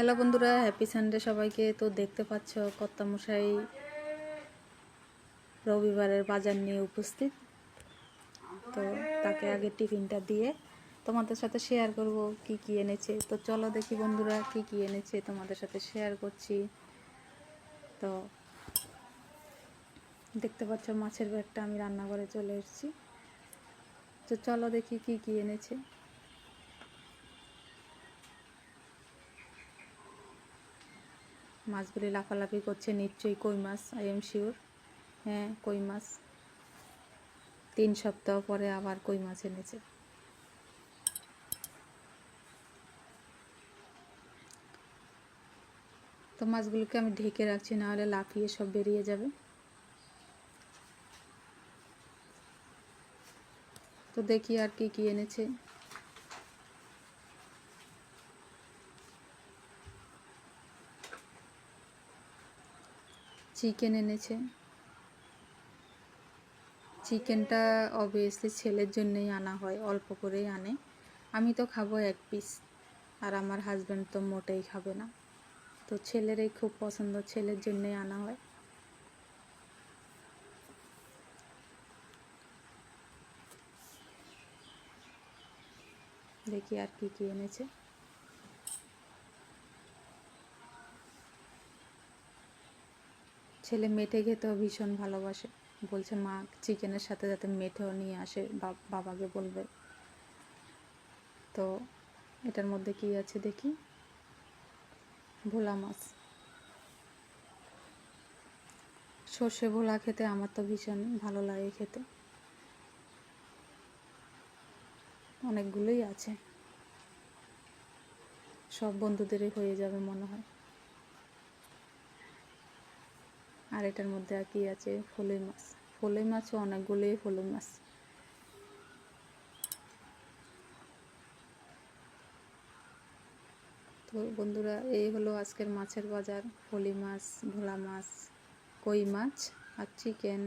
Hello বন্ধুরা happy Sunday সবাইকে। তো দেখতে পাচ্ছ কর্তামশাই রবিবারের বাজার নিয়ে উপস্থিত। তো তাকে আগে টিফিনটা দিয়ে তোমাদের সাথে শেয়ার করব, কি কি এনেছে। তো চলো দেখি বন্ধুরা, কি কি এনেছে তোমাদের সাথে শেয়ার করছি। তো দেখতে পাচ্ছ মাছের ব্যাগটা আমি রান্নাঘরে চলে এসেছি। তো চলো দেখি কি কি এনেছে। মাছগুলি লাফালাফি করছে, নিশ্চয়ই কই মাছ আই এম শিওর হ্যাঁ কই মাছ। তিন সপ্তাহ পরে আবার কই মাছ এনেছে। তো মাছগুলোকে আমি ঢেকে রাখছি, না হলে লাফিয়ে সব বেরিয়ে যাবে। তো দেখি আর কি কি এনেছে। চিকেন এনেছে। চিকেনটা অবভিয়াসলি ছেলের জন্যই আনা হয়, অল্প করেই আনে। আমি তো খাব এক পিস আর আমার হাজব্যান্ড তো মোটেই খাবে না। তো ছেলেরই খুব পছন্দ, ছেলের জন্যই আনা হয়। দেখি আর কি কি এনেছে। ছেলে মেটে খেতেও ভীষণ ভালোবাসে। বলছে, মা, চিকেনের সাথে যাতে মেটেও নিয়ে আসে বাবাকে বলবে। তো এটার মধ্যে কি আছে দেখি? ভোলা মাছ। সর্ষে ভোলা খেতে আমার তো ভীষণ ভালো লাগে খেতে। অনেকগুলোই আছে। সব বন্ধুদেরই হয়ে যাবে মনে হয়। আর এটার মধ্যে আর কি আছে? ফলই মাছ। ফলই মাছও অনেকগুলোই ফলই মাছ। তো বন্ধুরা, এই হলো আজকের মাছের বাজার। ফলি মাছ, ভোলা মাছ, কই মাছ আর চিকেন।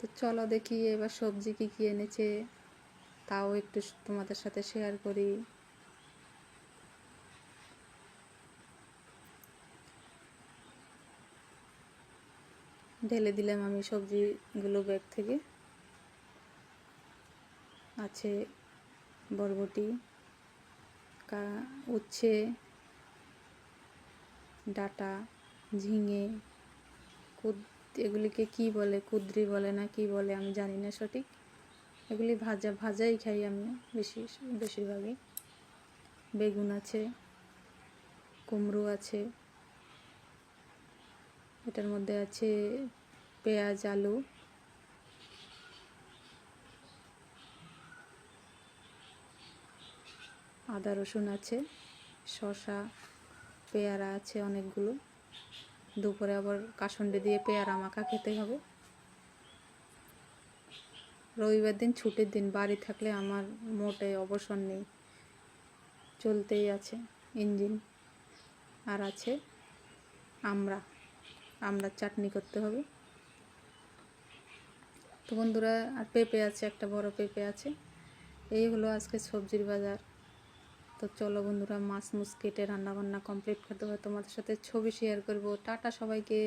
তো চলো দেখি এবার সবজি কী কী এনেছে। তাও একটু তোমাদের সাথে শেয়ার করি। ঢেলে দিলাম আমি সবজিগুলো ব্যাগ থেকে। আছে বরবটি, কা, উচ্ছে, ডাটা, ঝিঙে, কুদ, এগুলিকে কি বলে, কুদ্রি বলে না কি বলে আমি জানি না সঠিক। এগুলি ভাজা, ভাজাই খাই আমি বেশি, বেশিরভাগই। বেগুন আছে, কুমড়ো আছে এটার মধ্যে আছে পেঁয়াজ, আলু। আদা, রসুন আছে, শসা, পেয়ারা আছে অনেকগুলো। দুপুরে আবার কাসন্ডে দিয়ে পেয়ারা মাখা খেতে হবে। রবিবার দিন, ছুটির দিন, বাড়ি থাকলে আমার মোটে অবসর নেই। চলতেই আছে ইঞ্জিন। আর আছে আমরা। আমরা চাটনি করতে হবে। তো বন্ধুরা, আর পেঁপে আছে, একটা বড় পেঁপে আছে। এই হলো আজকে সবজির বাজার। তো চলো বন্ধুরা, মাছ মুছ কেটে রান্নাবান্না কমপ্লিট করতে হবে তোমাদের সাথে ছবি শেয়ার করব। টাটা সবাইকে।